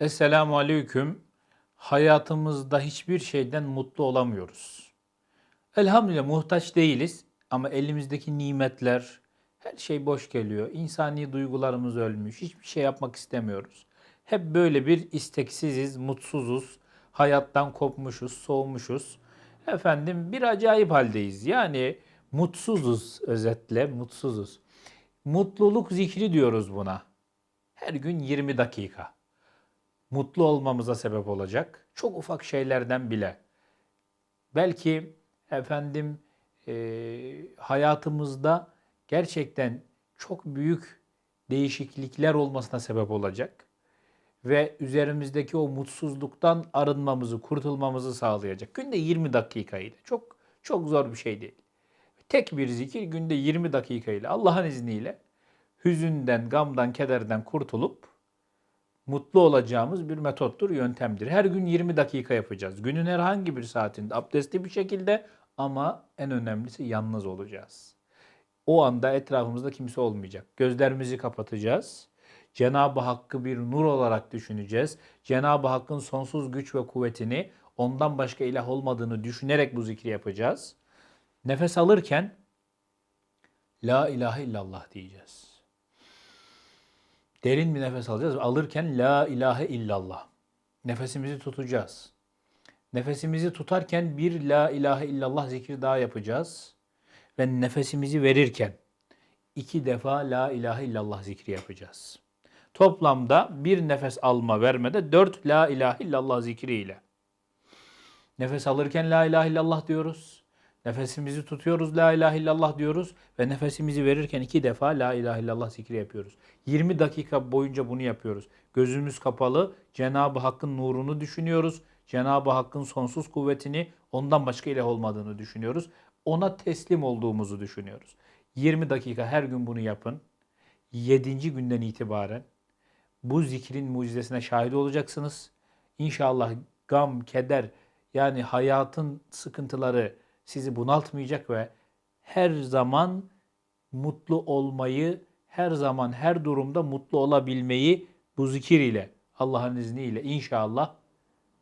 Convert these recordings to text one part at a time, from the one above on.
Esselamu Aleyküm. Hayatımızda hiçbir şeyden mutlu olamıyoruz. Elhamdülillah muhtaç değiliz ama elimizdeki nimetler, her şey boş geliyor. İnsani duygularımız ölmüş. Hiçbir şey yapmak istemiyoruz. Hep böyle bir isteksiziz, mutsuzuz. Hayattan kopmuşuz, soğumuşuz. Efendim bir acayip haldeyiz. Yani mutsuzuz özetle, mutsuzuz. Mutluluk zikri diyoruz buna. Her gün 20 dakika mutlu olmamıza sebep olacak. Çok ufak şeylerden bile. Belki efendim e, hayatımızda gerçekten çok büyük değişiklikler olmasına sebep olacak ve üzerimizdeki o mutsuzluktan arınmamızı, kurtulmamızı sağlayacak. Günde 20 dakika ile. Çok çok zor bir şey değil. Tek bir zikir günde 20 dakika ile Allah'ın izniyle hüzünden, gamdan, kederden kurtulup mutlu olacağımız bir metottur, yöntemdir. Her gün 20 dakika yapacağız. Günün herhangi bir saatinde abdestli bir şekilde ama en önemlisi yalnız olacağız. O anda etrafımızda kimse olmayacak. Gözlerimizi kapatacağız. Cenab-ı Hakk'ı bir nur olarak düşüneceğiz. Cenab-ı Hakk'ın sonsuz güç ve kuvvetini ondan başka ilah olmadığını düşünerek bu zikri yapacağız. Nefes alırken La ilahe illallah diyeceğiz. Derin bir nefes alacağız. Alırken la ilahe illallah. Nefesimizi tutacağız. Nefesimizi tutarken bir la ilahe illallah zikri daha yapacağız. Ve nefesimizi verirken iki defa la ilahe illallah zikri yapacağız. Toplamda bir nefes alma vermede dört la ilahe illallah zikri ile. Nefes alırken la ilahe illallah diyoruz. Nefesimizi tutuyoruz la ilahe illallah diyoruz ve nefesimizi verirken iki defa la ilahe illallah zikri yapıyoruz. 20 dakika boyunca bunu yapıyoruz. Gözümüz kapalı Cenab-ı Hakk'ın nurunu düşünüyoruz. Cenab-ı Hakk'ın sonsuz kuvvetini ondan başka ilah olmadığını düşünüyoruz. Ona teslim olduğumuzu düşünüyoruz. 20 dakika her gün bunu yapın. 7. günden itibaren bu zikrin mucizesine şahit olacaksınız. İnşallah gam, keder yani hayatın sıkıntıları sizi bunaltmayacak ve her zaman mutlu olmayı, her zaman her durumda mutlu olabilmeyi bu zikir ile Allah'ın izniyle inşallah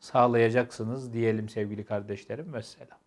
sağlayacaksınız diyelim sevgili kardeşlerim. Vesselam.